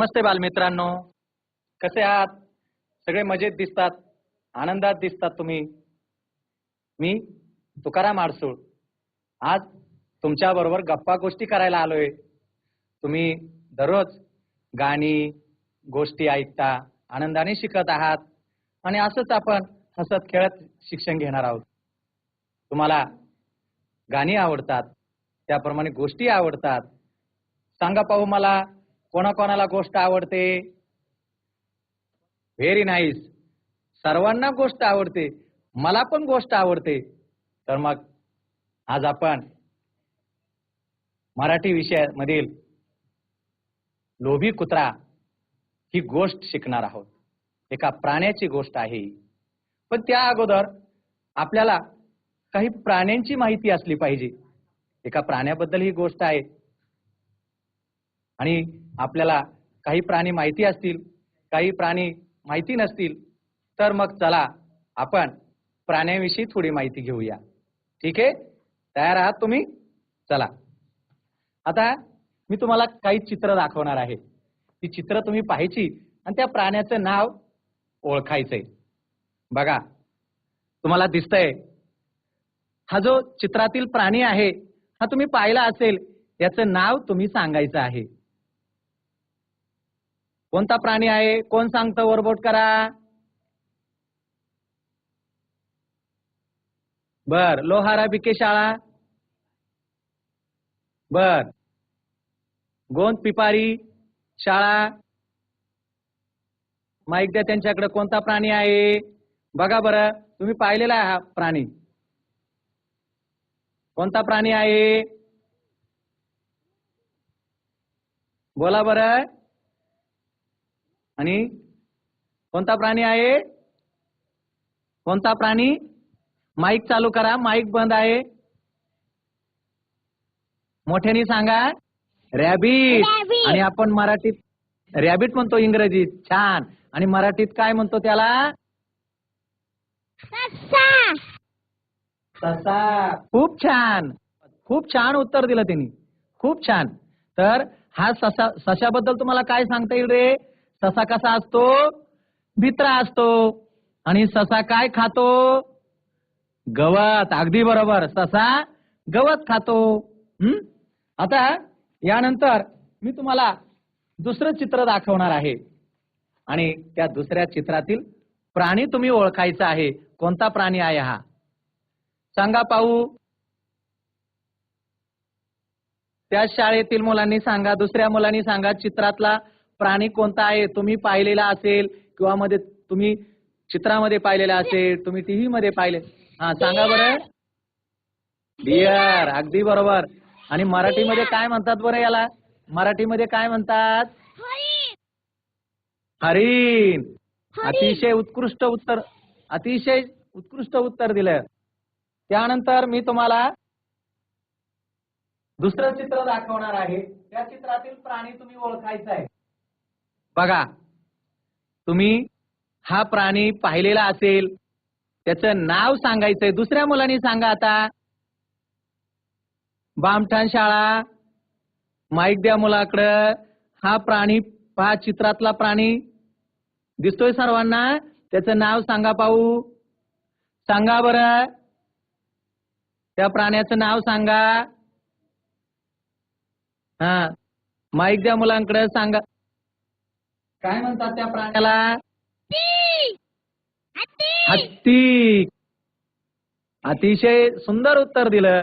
नमस्ते बालमित्रांनो. कसे आहात? सगळे मजेत दिसतात आनंदात दिसतात तुम्ही. मी तुकाराम आडसूळ. आज तुमच्या बरोबर गप्पा गोष्टी करायला आलोय. तुम्ही दररोज गाणी गोष्टी ऐकता आनंदाने शिकत आहात आणि असंच आपण हसत खेळत शिक्षण घेणार आहोत. तुम्हाला गाणी आवडतात त्याप्रमाणे गोष्टी आवडतात. सांगा पाहू मला कोणाकोणाला गोष्ट आवडते? व्हेरी नाईस सर्वांना गोष्ट आवडते. मला पण गोष्ट आवडते. तर मग आज आपण मराठी विषयामधील लोभी कुत्रा ही गोष्ट शिकणार आहोत. एका प्राण्याची गोष्ट आहे. पण त्या अगोदर आपल्याला काही प्राण्यांची माहिती असली पाहिजे. एका प्राण्याबद्दल ही गोष्ट आहे. आणि आपल्याला काही प्राणी माहिती असतील काही प्राणी माहिती नसतील तर मग चला आपण प्राण्याविषयी थोडी माहिती घेऊया. ठीक आहे? तयार आहात तुम्ही? चला. आता मी तुम्हाला काही चित्र दाखवणार आहे. ती चित्र तुम्ही पाहायची आणि त्या प्राण्याचं नाव ओळखायचंय. बघा. तुम्हाला दिसतंय. हा जो चित्रातील प्राणी आहे हा तुम्ही पाहिला असेल याचं नाव तुम्ही सांगायचं आहे. कोणता प्राणी आहे? कोण सांगतं? वरबोट करा. बर लोहारा बिके शाळा. बर. गोंद पिपारी शाळा. माईक द्या त्यांच्याकडे कोणता प्राणी आहे? बघा बरं तुम्ही पाहिलेला आहे हा प्राणी. कोणता प्राणी आहे? बोला बरं. आणि कोणता प्राणी आहे? कोणता प्राणी? माईक चालू करा. माईक बंद आहे. मोठ्याने सांगा. रॅबिट. आणि आपण मराठीत रॅबिट म्हणतो इंग्रजीत. छान. आणि मराठीत काय म्हणतो त्याला? ससा. ससा. खूप छान. खूप छान उत्तर दिलं त्यांनी खूप छान. तर हा ससा सशाबद्दल तुम्हाला काय सांगता येईल रे? ससा कसा असतो? भित्रा असतो. आणि ससा काय खातो? गवत. अगदी बरोबर. ससा गवत खातो. हम्म आता यानंतर मी तुम्हाला दुसरं चित्र दाखवणार आहे. आणि त्या दुसऱ्या चित्रातील प्राणी तुम्ही ओळखायचा आहे. कोणता प्राणी आहे हा? सांगा पाहू. त्या शाळेतील मुलांनी सांगा दुसऱ्या मुलांनी सांगा चित्रातला प्राणी कोणता आहे तुम्ही पाहिलेला असेल किंवा मध्ये तुम्ही चित्रामध्ये पाहिलेला असेल तुम्ही टीव्ही मध्ये पाहिले. हा सांगा बरं. डिअर अगदी बरोबर. आणि मराठीमध्ये काय म्हणतात बरं याला? मराठीमध्ये काय म्हणतात? हरिण. अतिशय उत्कृष्ट उत्तर अतिशय उत्कृष्ट उत्तर दिलं. त्यानंतर मी तुम्हाला दुसरं चित्र दाखवणार आहे. त्या चित्रातील प्राणी तुम्ही ओळखायचा आहे. बघा तुम्ही हा प्राणी पाहिलेला असेल त्याचं नाव सांगायचंय दुसऱ्या मुलांनी सांगा आता. बामठाण शाळा माईक द्या मुलाकडं हा प्राणी पहा चित्रातला प्राणी. दिसतोय सर्वांना? त्याचं नाव सांगा पाहू. सांगा बरं. त्या प्राण्याचं नाव सांगा. हा माईक द्या मुलांकडे सांगा. काय म्हणतात त्या प्राण्याला? हत्ती. अतिशय सुंदर उत्तर दिलं.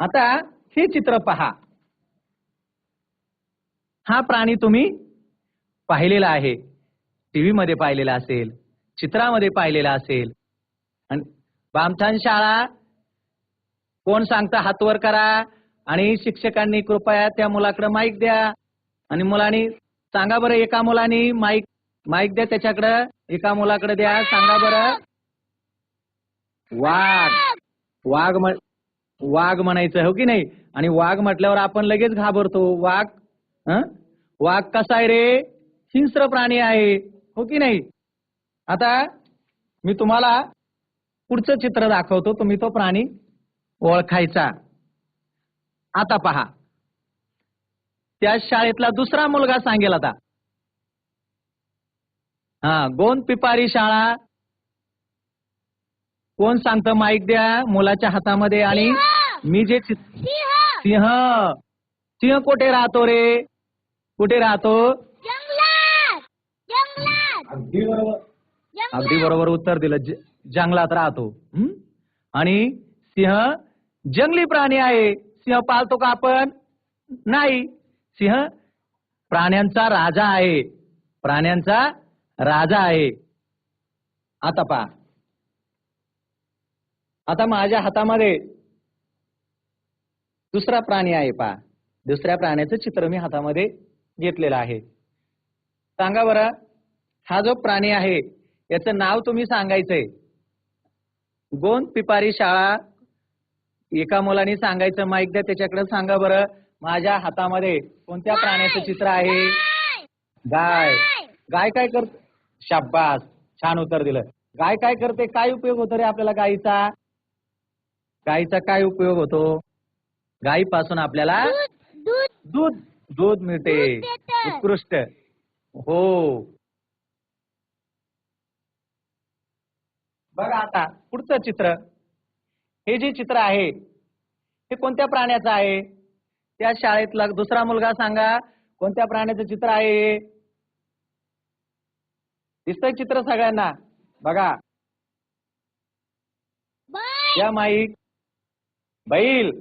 आता हे चित्र पहा. हा प्राणी तुम्ही पाहिलेला आहे. टीव्ही मध्ये पाहिलेला असेल चित्रामध्ये पाहिलेला असेल. आणि बामठाण शाळा कोण सांगता हात वर करा आणि शिक्षकांनी कृपया त्या मुलाकडे माईक द्या. आणि मुलांनी सांगा बरं एका मुलानी माईक माईक द्या त्याच्याकडं एका मुलाकडे द्या सांगा बरं. वाघ वाघ म्हण वाघ म्हणायचं हो की नाही? आणि वाघ म्हटल्यावर आपण लगेच घाबरतो. वाघ वाघ कसा आहे रे? हिंस्र प्राणी आहे. हो की नाही? आता मी तुम्हाला पुढचं चित्र दाखवतो. तुम्ही तो प्राणी ओळखायचा. आता पहा. त्या शाळेतला दुसरा मुलगा सांगेल आता. हा गोंद पिपारी शाळा. कोण सांगतं माईक द्या मुलाच्या हातामध्ये आणि मी जे सिंह! सिंह! सिंह कुठे राहतो रे? कुठे राहतो? जंगलात! जंगलात! अगदी बरोबर. अगदी बरोबर उत्तर दिलं. जंगलात राहतो? आणि सिंह जंगली प्राणी आहे. सिंह पाळतो का आपण? नाही. सिंह प्राण्यांचा राजा आहे. प्राण्यांचा राजा आहे. आता पहा. आता माझ्या हातामध्ये दुसरा प्राणी आहे पहा. दुसऱ्या प्राण्याचं चित्र मी हातामध्ये घेतलेलं आहे. सांगा बरं हा जो प्राणी आहे याचं नाव तुम्ही सांगायचंय. गोंद पिपारी शाळा एका मुलाने सांगायचं माईक द्या त्याच्याकडे सांगा बरं. माझ्या हातामध्ये कोणत्या प्राण्याचं चित्र आहे? गाय. गाय काय करते शाब्बास. छान उत्तर दिलं. गाय काय करते? काय उपयोग होतो रे आपल्याला गायीचा? गायीचा काय उपयोग होतो? गायीपासून आपल्याला दूध दूध. मिळते. उत्कृष्ट. हो. बघा आता पुढचं चित्र. हे जे चित्र आहे हे कोणत्या प्राण्याचं आहे? त्या शाळेतला दुसरा मुलगा सांगा कोणत्या प्राण्याचं चित्र आहे? दिसतंय चित्र सगळ्यांना. बघा. बैल या माईक बैल.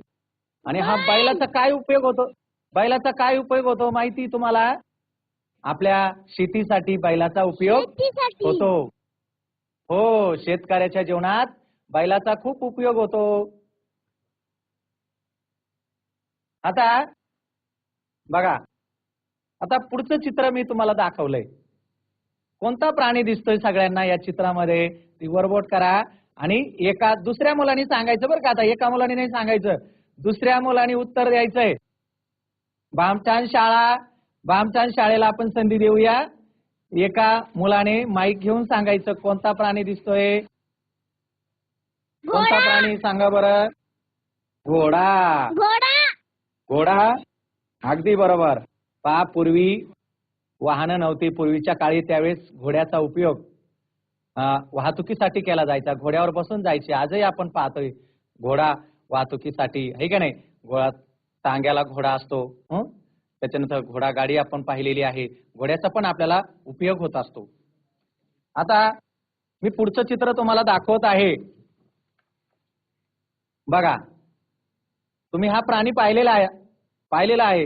आणि हा बैल. बैलाचा काय उपयोग होतो? बैलाचा काय उपयोग होतो माहिती तुम्हाला? आपल्या शेतीसाठी बैलाचा उपयोग होतो. हो शेतकऱ्याच्या जीवनात बैलाचा खूप उपयोग होतो. आता बघा आता पुढचं चित्र मी तुम्हाला दाखवलंय. कोणता प्राणी दिसतोय सगळ्यांना या चित्रामध्ये? ती वरबोट करा. आणि एका दुसऱ्या मुलाने सांगायचं बरं का आता एका मुलाने नाही सांगायचं. दुसऱ्या मुलाने उत्तर द्यायचंय. बामचांद शाळा बामचांद शाळेला आपण संधी देऊया. एका मुलाने माईक घेऊन सांगायचं कोणता प्राणी दिसतोय? कोणता प्राणी? सांगा बरं. घोडा! घोडा अगदी बरोबर. पहा पूर्वी वाहनं नव्हती. पूर्वीच्या काळी त्यावेळेस घोड्याचा उपयोग वाहतुकीसाठी केला जायचा. घोड्यावर बसून जायचे. आजही आपण पाहतोय घोडा वाहतुकीसाठी आहे का नाही? घोडा टांग्याला घोडा असतो त्याच्यानंतर घोडा गाडी आपण पाहिलेली आहे. घोड्याचा पण आपल्याला उपयोग होत असतो. आता मी पुढचं चित्र तुम्हाला दाखवत आहे. बघा तुम्ही हा प्राणी पाहिलेला आहे पाहिलेला आहे.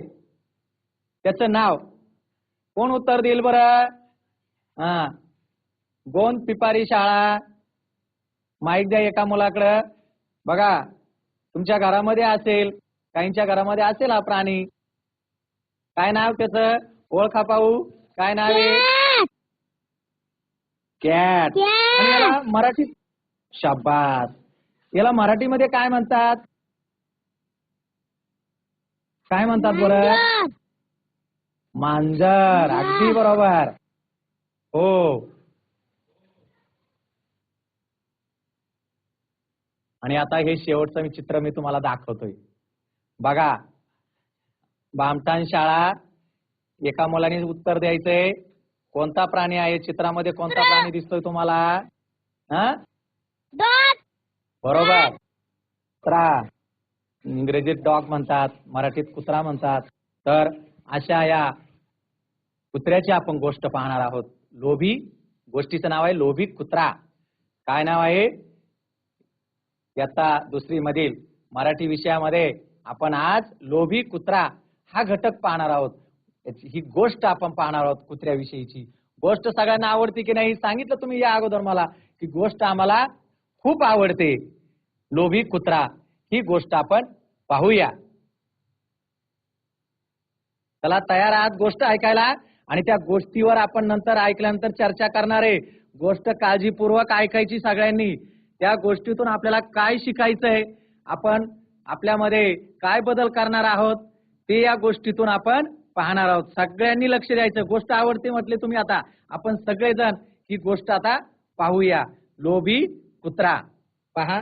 त्याचं नाव? कोण उत्तर देईल बरं? हा. गोंद पिपारी शाळा. माईक द्या एका मुलाकडं. बघा तुमच्या घरामध्ये असेल काहींच्या घरामध्ये असेल हा प्राणी. काय नाव त्याचं? ओळखा पाहू. काय नाव आहे? कॅट याला मराठीत शाबास. याला मराठीमध्ये काय म्हणतात? काय म्हणतात बरं मांजर. अगदी बरोबर. हो. आणि आता हे शेवटचं मी चित्र मी तुम्हाला दाखवतोय. बघा बामठाण शाळा एका मुलाने उत्तर द्यायचंय. कोणता प्राणी आहे? चित्रामध्ये कोणता प्राणी दिसतोय तुम्हाला? हा? बरोबर. कुत्रा इंग्रजीत डॉग म्हणतात मराठीत कुत्रा म्हणतात. तर अशा या कुत्र्याची आपण गोष्ट पाहणार आहोत. लोभी गोष्टीचं नाव आहे लोभी कुत्रा. काय नाव आहे? याचा दुसरी मधील मराठी विषयामध्ये आपण आज लोभी कुत्रा हा घटक पाहणार आहोत. ही गोष्ट आपण पाहणार आहोत कुत्र्याविषयीची. गोष्ट सगळ्यांना आवडते की नाही सांगितलं तुम्ही या अगोदर मला की गोष्ट आम्हाला खूप आवडते. लोभी कुत्रा ही गोष्ट आपण पाहूया. चला तयार आहात गोष्ट ऐकायला? आणि त्या गोष्टीवर आपण नंतर ऐकल्यानंतर चर्चा करणार आहे. गोष्ट काळजीपूर्वक ऐकायची सगळ्यांनी. त्या गोष्टीतून आपल्याला काय शिकायचंय आपण आपल्यामध्ये काय बदल करणार आहोत? ते या गोष्टीतून आपण पाहणार आहोत. सगळ्यांनी लक्ष द्यायचं. गोष्ट आवडते म्हटले तुम्ही आता. आपण सगळेजण ही गोष्ट आता पाहूया. लोभी कुत्रा. पहा.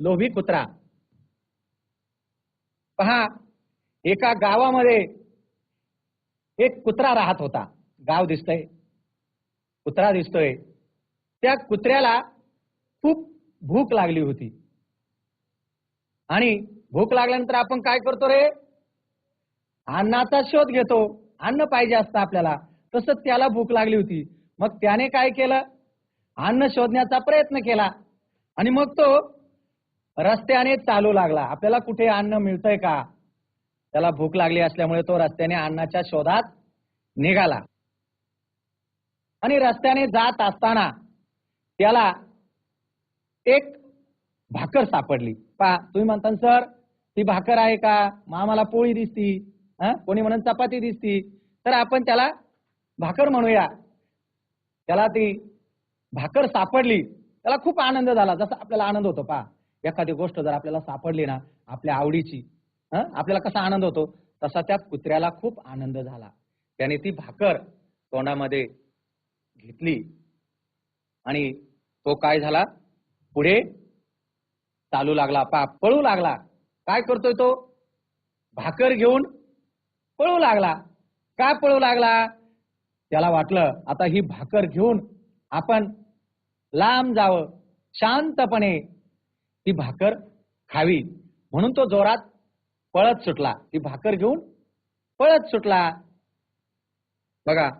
लोभी कुत्रा. पहा एका गावामध्ये एक कुत्रा राहत होता. गाव दिसतंय. कुत्रा दिसतोय. त्या कुत्र्याला खूप भूक लागली होती. आणि भूक लागल्यानंतर आपण काय करतो रे? अन्नाचा शोध घेतो. अन्न पाहिजे असतं आपल्याला. तसं त्याला भूक लागली होती. मग त्याने काय केलं? अन्न शोधण्याचा प्रयत्न केला. आणि मग तो रस्त्याने चालू लागला. आपल्याला कुठे अन्न मिळतंय का? त्याला भूक लागली असल्यामुळे तो रस्त्याने अन्नाच्या शोधात निघाला. आणि रस्त्याने जात असताना त्याला एक भाकर सापडली. पा तुम्ही म्हणता सर ती भाकर आहे का? मग आम्हाला पोळी दिसती. हं? कोणी म्हणून चपाती दिसती. तर आपण त्याला भाकर म्हणूया. त्याला ती भाकर सापडली. त्याला खूप आनंद झाला. जसा आपल्याला आनंद होतो पा एखादी गोष्ट जर आपल्याला सापडली ना आपल्या आवडीची आपल्याला कसा आनंद होतो? तसा त्या कुत्र्याला खूप आनंद झाला. त्याने ती भाकर तोंडामध्ये घेतली आणि तो काय झाला? पुढे चालू लागला पा पळू लागला. काय करतोय तो? भाकर घेऊन पळू लागला. काय पळू लागला? त्याला वाटलं आता ही भाकर घेऊन आपण लांब जावं शांतपणे ती भाकर खावी. म्हणून तो जोरात पळत सुटला. ती भाकर घेऊन पळत सुटला. बघा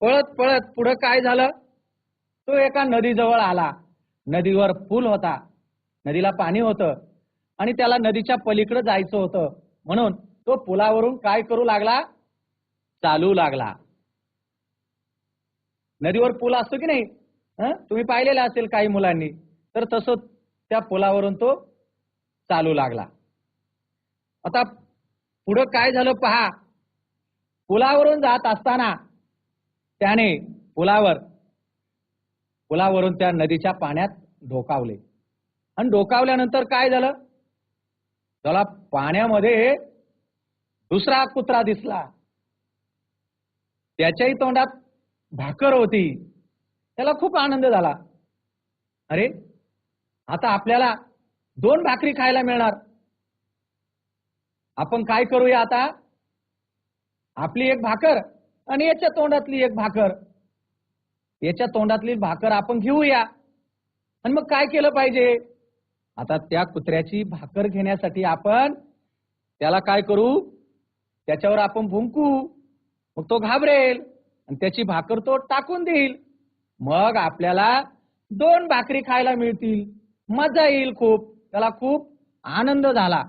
पळत पळत पुढं काय झालं? तो एका नदीजवळ आला. नदीवर पूल होता. नदीला पाणी होतं. आणि त्याला नदीच्या पलीकडे जायचं होतं. म्हणून तो पुलावरून काय करू लागला? चालू लागला. नदीवर पूल असतो की नाही? तुम्ही पाहिलेला असेल काही मुलांनी. तर तसं त्या पुलावरून तो चालू लागला. आता पुढं काय झालं पहा. पुलावरून जात असताना त्याने पुलावर पुलावरून त्या नदीच्या पाण्यात डोकावले. आणि डोकावल्यानंतर काय झालं? त्याला पाण्यामध्ये दुसरा कुत्रा दिसला. त्याच्याही तोंडात भाकर होती. त्याला खूप आनंद झाला. अरे आता आपल्याला दोन भाकरी खायला मिळणार. आपण काय करूया आता? आपली एक भाकर आणि याच्या तोंडातली एक भाकर. याच्या तोंडातली भाकर आपण घेऊया. आणि मग काय केलं पाहिजे? आता त्या कुत्र्याची भाकर घेण्यासाठी आपण त्याला काय करू? त्याच्यावर आपण भुंकू. मग तो घाबरेल आणि त्याची भाकर तो टाकून देईल. मग आपल्याला दोन भाकरी खायला मिळतील. मजा येईल खूप. त्याला खूप आनंद झाला.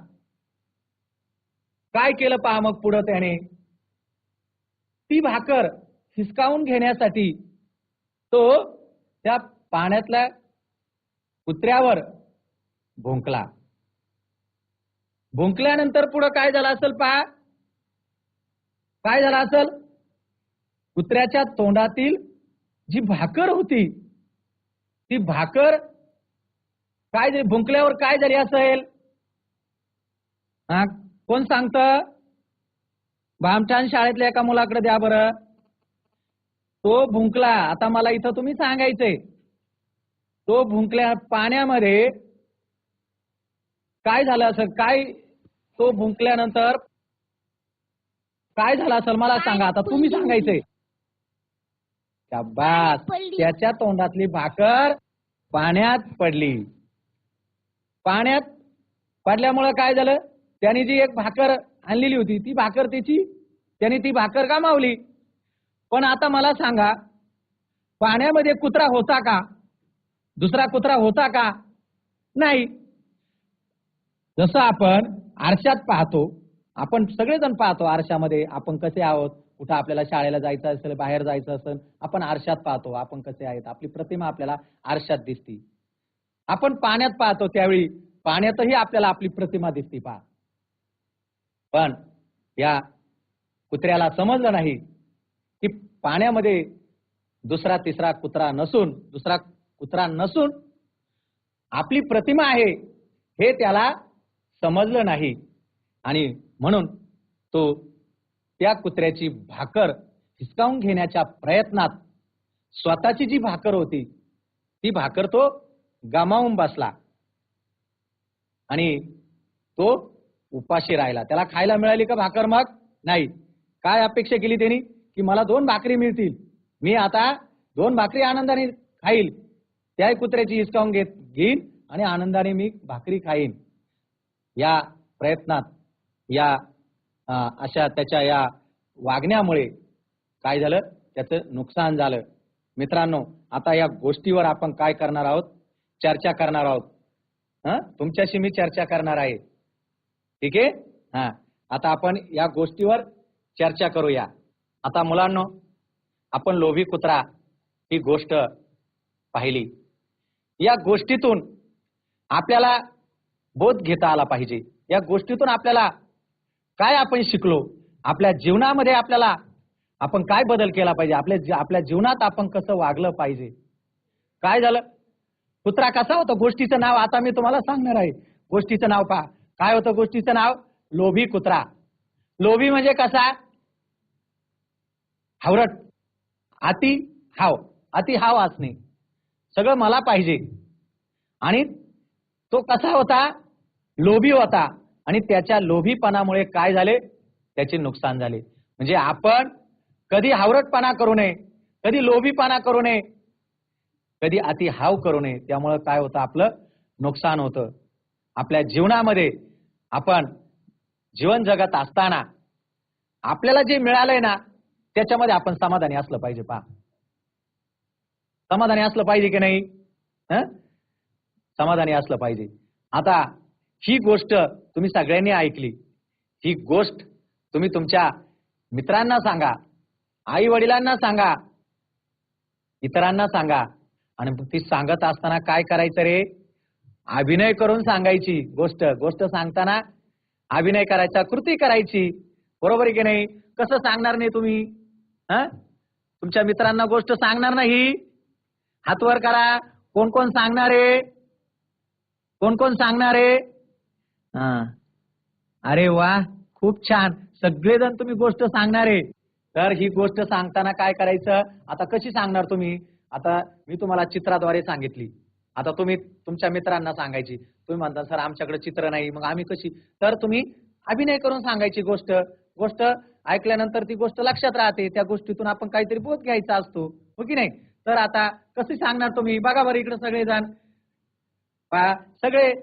काय केलं पहा मग पुढं त्याने? ती भाकर हिसकावून घेण्यासाठी तो त्या पाण्यातल्या कुत्र्यावर भुंकला. भुंकल्यानंतर पुढं काय झालं असेल पहा? काय झालं असेल? कुत्र्याच्या तोंडातील जी भाकर होती ती भाकर काय झाली भुंकल्यावर काय झाली असेल हा कोण सांगत? भामठाण शाळेतल्या एका मुलाकडे द्या बरं. तो भुंकला. आता मला इथं तुम्ही सांगायचंय. तो भुंकल्या पाण्यामध्ये काय झालं असं काय? तो भुंकल्यानंतर काय झालं असेल? मला सांगा. आता तुम्ही सांगायचंय. त्याच्या तोंडातली भाकर पाण्यात पडली. पाण्यात पडल्यामुळं काय झालं? त्याने जी एक भाकर आणलेली होती ती भाकर त्याची त्याने ती भाकर गमावली. पण आता मला सांगा पाण्यामध्ये कुत्रा होता का? दुसरा कुत्रा होता का? नाही. जसं आपण आरशात पाहतो आपण सगळेजण पाहतो आरशामध्ये आपण कसे आहोत? कुठं आपल्याला शाळेला जायचं असेल बाहेर जायचं असेल आपण आरशात पाहतो आपण कसे आहेत? आपली प्रतिमा आपल्याला आरशात दिसती. आपण पाण्यात पाहतो त्यावेळी. पाण्यातही आपल्याला आपली प्रतिमा दिसते पहा. पण या कुत्र्याला समजलं नाही की पाण्यामध्ये दुसरा तिसरा कुत्रा नसून दुसरा कुत्रा नसून आपली प्रतिमा आहे हे त्याला समजलं नाही. आणि म्हणून तो त्या कुत्र्याची भाकर हिसकावून घेण्याच्या प्रयत्नात स्वतःची जी भाकर होती ती भाकर तो गमावून बसला. आणि तो उपाशी राहिला. त्याला खायला मिळाली का भाकर मग? नाही. काय अपेक्षा केली त्यांनी? की मला दोन भाकरी मिळतील. मी आता दोन भाकरी आनंदाने खाईल. त्याही कुत्र्याची हिसकावून घेत घेईन आणि आनंदाने मी भाकरी खाईन. या प्रयत्नात या अशा त्याच्या या वागण्यामुळे काय झालं? त्याचं नुकसान झालं. मित्रांनो आता या गोष्टीवर आपण काय करणार आहोत? चर्चा करणार आहोत. हा? तुमच्याशी मी चर्चा करणार आहे. ठीक आहे? हा. आता आपण या गोष्टीवर चर्चा करूया. आता मुलांनो आपण लोभी कुत्रा ही गोष्ट पाहिली. या गोष्टीतून आपल्याला बोध घेता आला पाहिजे. या गोष्टीतून आपल्याला काय आपण शिकलो? आपल्या जीवनामध्ये आपल्याला आपण काय बदल केला पाहिजे? आपल्या आपल्या जीवनात आपण कसं वागलं पाहिजे? काय झालं? कुत्रा कसा होता? गोष्टीचं नाव आता मी तुम्हाला सांगणार आहे. गोष्टीचं नाव पहा. काय होतं गोष्टीचं नाव? लोभी कुत्रा. लोभी म्हणजे कसा? हावरट. अति हाव. अति हाव असणे. सगळं मला पाहिजे. आणि तो कसा होता? लोभी होता. आणि त्याच्या लोभीपणामुळे काय झाले? त्याचे नुकसान झाले. म्हणजे आपण कधी हावरटपणा करू नये कधी लोभीपणा करू नये कधी अति हाव करू नये. त्यामुळं काय होतं? आपलं नुकसान होतं. आपल्या जीवनामध्ये आपण जीवन जगत असताना आपल्याला जे मिळालंय ना त्याच्यामध्ये आपण समाधानी असलं पाहिजे पहा. समाधानी असलं पाहिजे की नाही? समाधानी असलं पाहिजे. आता ही गोष्ट तुम्ही सगळ्यांनी ऐकली. ही गोष्ट तुम्ही तुमच्या मित्रांना सांगा आई वडिलांना सांगा इतरांना सांगा. आणि ती सांगत असताना काय करायचं रे? अभिनय करून सांगायची गोष्ट. गोष्ट सांगताना अभिनय करायचा कृती करायची. बरोबर आहे की नाही? कसं सांगणार नाही तुम्ही? हा? तुमच्या मित्रांना गोष्ट सांगणार नाही? हातवर करा. कोण कोण सांगणार आहे? कोण कोण सांगणार आहे? हा. अरे वा खूप छान. सगळेजण तुम्ही गोष्ट सांगणार आहे. तर ही गोष्ट सांगताना काय करायचं? आता कशी सांगणार तुम्ही? आता मी तुम्हाला चित्राद्वारे सांगितली. आता तुम्ही तुमच्या मित्रांना सांगायची. तुम्ही म्हणता सर आमच्याकडे चित्र नाही. मग आम्ही कशी? तर तुम्ही अभिनय करून सांगायची गोष्ट. गोष्ट ऐकल्यानंतर ती गोष्ट लक्षात राहते. त्या गोष्टीतून आपण काहीतरी बोध घ्यायचा असतो. हो की नाही? तर आता कसे सांगणार तुम्ही? बघा बरं इकडे सगळेजण. जण सगळे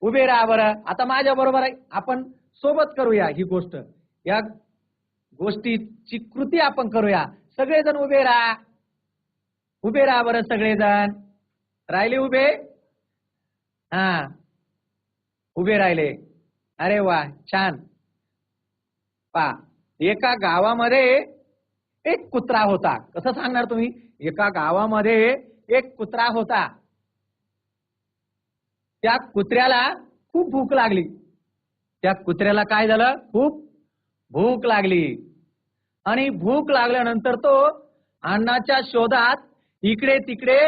उभे राहा बरं. आता माझ्या बरोबर आहे आपण सोबत करूया ही गोष्ट. या गोष्टीची कृती आपण करूया. सगळेजण उभे राहा. उभे राहा बरं सगळेजण. राहिले उभे? हा. उभे राहिले. अरे वा छान. पा एका गावामध्ये एक कुत्रा होता. कसं सांगणार तुम्ही? एका गावामध्ये एक कुत्रा होता. त्या कुत्र्याला खूप भूक लागली. त्या कुत्र्याला काय झालं? खूप भूक लागली. आणि भूक लागल्यानंतर तो अन्नाच्या शोधात इकडे तिकडे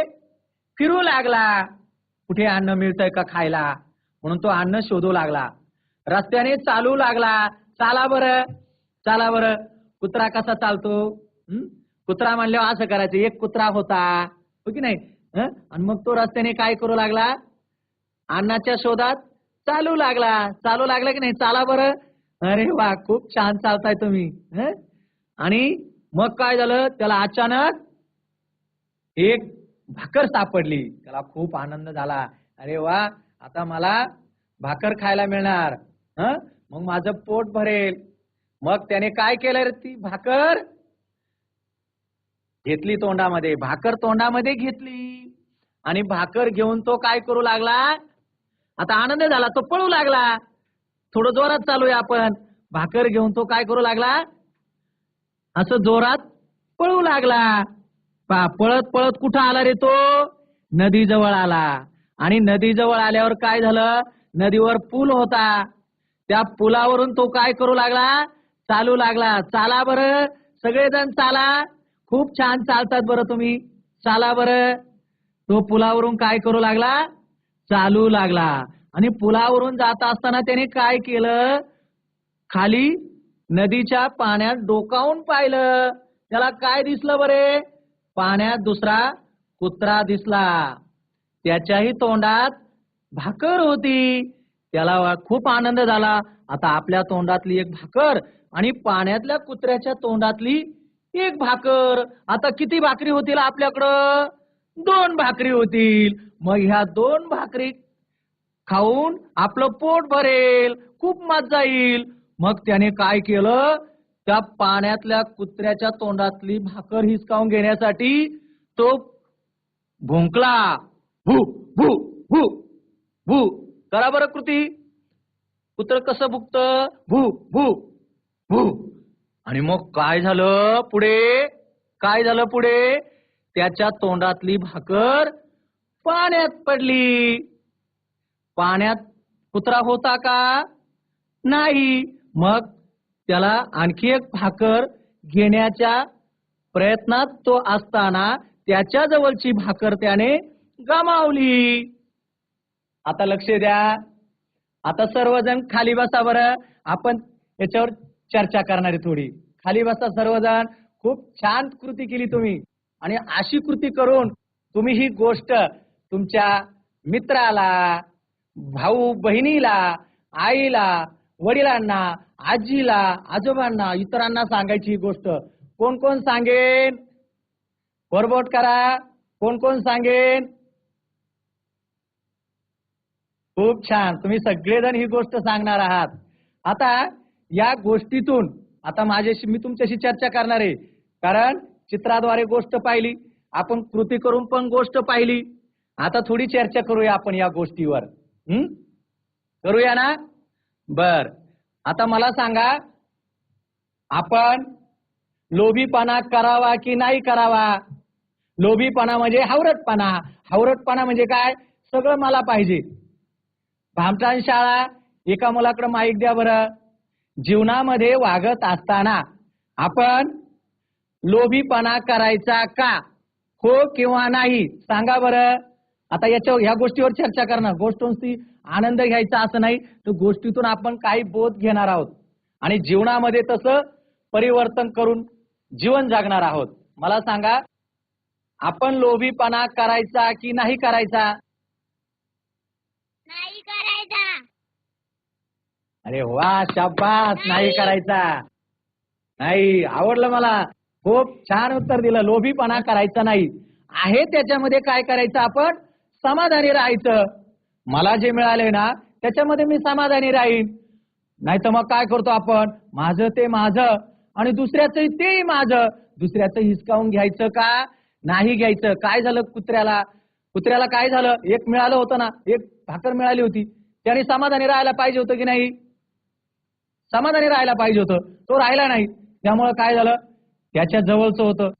फिरू लागला. कुठे अन्न मिळतंय का खायला? म्हणून तो अन्न शोधू लागला. रस्त्याने चालू लागला. चाला बरं. चाला बरं. कुत्रा कसा चालतो? कुत्रा म्हणल्यावर असं करायचं. एक कुत्रा होता. हो की नाही? आणि मग तो रस्त्याने काय करू लागला? अन्नाच्या शोधात चालू लागला. चालू लागला की नाही? चाला बरं. अरे वा खूप छान चालताय तुम्ही. आणि मग काय झालं? त्याला अचानक एक भाकर सापडली. त्याला खूप आनंद झाला. अरे वा आता मला भाकर खायला मिळणार. ह? मग माझं पोट भरेल. मग त्याने काय केलं रे ती भाकर? घेतली तोंडामध्ये. भाकर तोंडामध्ये घेतली. आणि भाकर घेऊन तो काय करू लागला? आता आनंद झाला तो पळू लागला. थोडं जोरात चालूया आपण. भाकर घेऊन तो काय करू लागला? असं जोरात पळू लागला. पा पळत पळत कुठं आला रे तो? नदीजवळ आला. आणि नदीजवळ आल्यावर काय झालं? नदीवर पूल होता. त्या पुलावरून तो काय करू लागला? चालू लागला. चाला बरं. सगळेजण चाला. खूप छान चालतात बरं तुम्ही. चाला बरं. तो पुलावरून काय करू लागला? चालू लागला. आणि पुलावरून जात असताना त्याने काय केलं? खाली नदीच्या पाण्यात डोकावून पाहिलं. त्याला काय दिसलं बरे? पाण्यात दुसरा कुत्रा दिसला. त्याच्याही तोंडात भाकर होती. त्याला खूप आनंद झाला. आता आपल्या तोंडातली एक भाकर आणि पाण्यातल्या कुत्र्याच्या तोंडातली एक भाकर. आता किती भाकरी होतील आपल्याकडं? दोन भाकरी होतील. मग ह्या दोन भाकरी खाऊन आपलं पोट भरेल. खूप मजा येईल. मग त्याने काय केलं? त्या पाण्यातल्या कुत्र्याच्या तोंडातली भाकर हिसकावून घेण्यासाठी तो भुंकला. भू भू भू भू. करा बरं कृती. कुत्र कसं भुकत? भू भू भू. आणि मग काय झालं पुढे? काय झालं पुढे? त्याच्या तोंडातली भाकर पाण्यात पडली. पाण्यात कुत्रा होता का? नाही. मग त्याला आणखी एक भाकर घेण्याच्या प्रयत्नात तो असताना त्याच्या जवळची भाकर त्याने गमावली. आता लक्ष द्या. आता सर्वजण खाली बसा बरं. आपण याच्यावर चर्चा करणारी थोडी. खाली बसा सर्वजण. खूप छान कृती केली तुम्ही. आणि अशी कृती करून तुम्ही ही गोष्ट तुमच्या मित्राला भाऊ बहिणीला आईला वडिलांना आजीला आजोबांना इतरांना सांगायची ही गोष्ट. कोण कोण सांगेन? वरबोट करा. कोण कोण सांगेन? खूप छान. तुम्ही सगळेजण ही गोष्ट सांगणार आहात. आता या गोष्टीतून आता माझ्याशी मी तुमच्याशी चर्चा करणार आहे. कारण चित्राद्वारे गोष्ट पाहिली. आपण कृती करून पण गोष्ट पाहिली. आता थोडी चर्चा करूया आपण या गोष्टीवर. हम्म करूया ना? बर. आता मला सांगा आपण लोभीपणा करावा की नाही करावा? लोभीपणा म्हणजे हावरटपणा. हावरटपणा म्हणजे काय? सगळं मला पाहिजे. भामटान शाळा एका मुलाकडे माईक द्या बरं. जीवनामध्ये वागत असताना आपण लोभीपणा करायचा का? हो किंवा नाही? सांगा बरं. आता याच्या ह्या गोष्टीवर चर्चा करणार. गोष्टींची आनंद घ्यायचा असं नाही तर गोष्टीतून आपण काही बोध घेणार आहोत. आणि जीवनामध्ये तसं परिवर्तन करून जीवन जगणार आहोत. मला सांगा आपण लोभीपणा करायचा की नाही करायचा? नाही करायचा. अरे वा शाबास! नाही करायचा. नाही आवडलं मला. खूप छान उत्तर दिलं. लोभीपणा करायचा नाही. आहे त्याच्यामध्ये काय करायचं आपण? समाधानी राहायचं. मला जे मिळाले ना त्याच्यामध्ये मी समाधानी राहीन. नाही तर मग काय करतो आपण? माझं ते माझं आणि दुसऱ्याचं तेही माझं. दुसऱ्याचं हिसकावून घ्यायचं का? नाही घ्यायचं. काय झालं कुत्र्याला? कुत्र्याला काय झालं? एक मिळालं होतं ना एक भाकर मिळाली होती. त्याने समाधानी राहायला पाहिजे होतं की नाही? समाधानी राहायला पाहिजे होतं. तो राहिला नाही. त्यामुळे काय झालं? त्याच्या जवळचं होतं.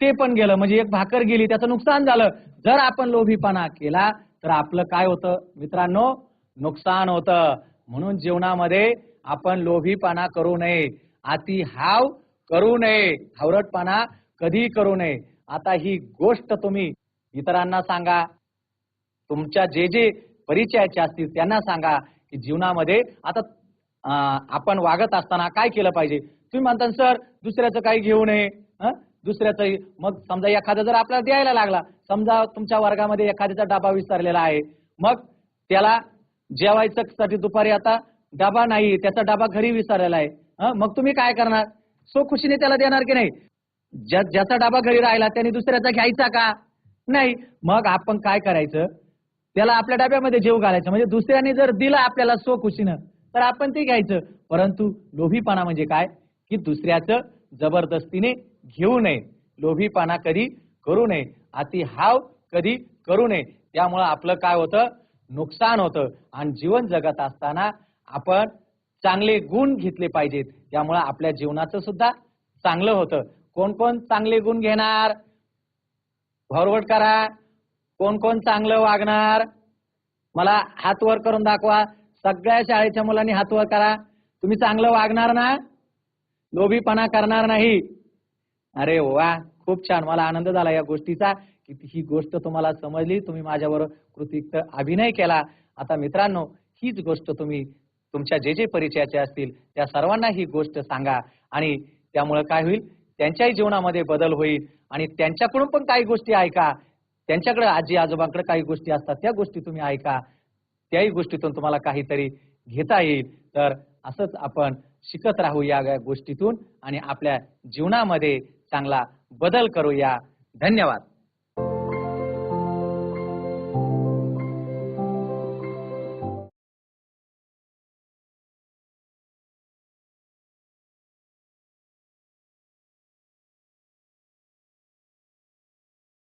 ते पण गेलं. म्हणजे एक भाकर गेली त्याचं नुकसान झालं. जर आपण लोभीपणा केला तर आपलं काय होतं? मित्रांनो नुकसान होतं. म्हणून जीवनामध्ये आपण लोभीपणा करू नये. अति हाव करू नये. हावरटपणा कधी करू नये. आता ही गोष्ट तुम्ही इतरांना सांगा. तुमच्या जे जे परिचयाचे असतील त्यांना सांगा की जीवनामध्ये आता आपण वागत असताना काय केलं पाहिजे? तुम्ही म्हणता सर दुसऱ्याचं काही घेऊ नये. दुसऱ्याचंही. मग समजा एखादा जर आपल्याला द्यायला लागला समजा तुमच्या वर्गामध्ये एखाद्याचा डबा विसरलेला आहे मग त्याला जेवायचं साठी दुपारी आता डबा नाही त्याचा डबा घरी विसरलेला आहे. हं? मग तुम्ही काय करणार? सो खुशीने त्याला देणार की नाही? ज्या ज्याचा डबा घरी राहिला त्याने दुसऱ्याचा घ्यायचा का? नाही. मग आपण काय करायचं? त्याला आपल्या डब्यामध्ये जेव घालायचं. म्हणजे दुसऱ्याने जर दिलं आपल्याला सो खुशीनं तर आपण ते घ्यायचं. परंतु लोभीपणा म्हणजे काय? की दुसऱ्याचं जबरदस्तीने घेऊ नये. लोभीपणा कधी करू नये. अति हाव कधी करू नये. त्यामुळं आपलं काय होतं? नुकसान होतं. आणि जीवन जगत असताना आपण चांगले गुण घेतले पाहिजेत. त्यामुळं आपल्या जीवनाचं सुद्धा चांगलं होतं. कोण कोण चांगले गुण घेणार? फॉरवर्ड करा. कोण कोण चांगलं वागणार? मला हात वर करून दाखवा. सगळ्या शाळेच्या मुलांनी हात वर करा. तुम्ही चांगलं वागणार ना? लोभीपणा करणार नाही. अरे वा खूप छान. मला आनंद झाला या गोष्टीचा की ही गोष्ट तुम्हाला समजली. तुम्ही माझ्यावर कृतिक्त अभिनय केला. आता मित्रांनो हीच गोष्ट तुम्ही तुमच्या जे जे परिचयाचे असतील त्या सर्वांना ही गोष्ट सांगा. आणि त्यामुळे काय होईल? त्यांच्याही जीवनामध्ये बदल होईल. आणि त्यांच्याकडून पण काही गोष्टी ऐका. त्यांच्याकडे आजी आजोबांकडे काही गोष्टी असतात त्या गोष्टी तुम्ही ऐका. त्याही गोष्टीतून तुम्हाला काहीतरी घेता येईल. तर असंच आपण शिकत राहू या गोष्टीतून आणि आपल्या जीवनामध्ये चांगला बदल करूया. धन्यवाद.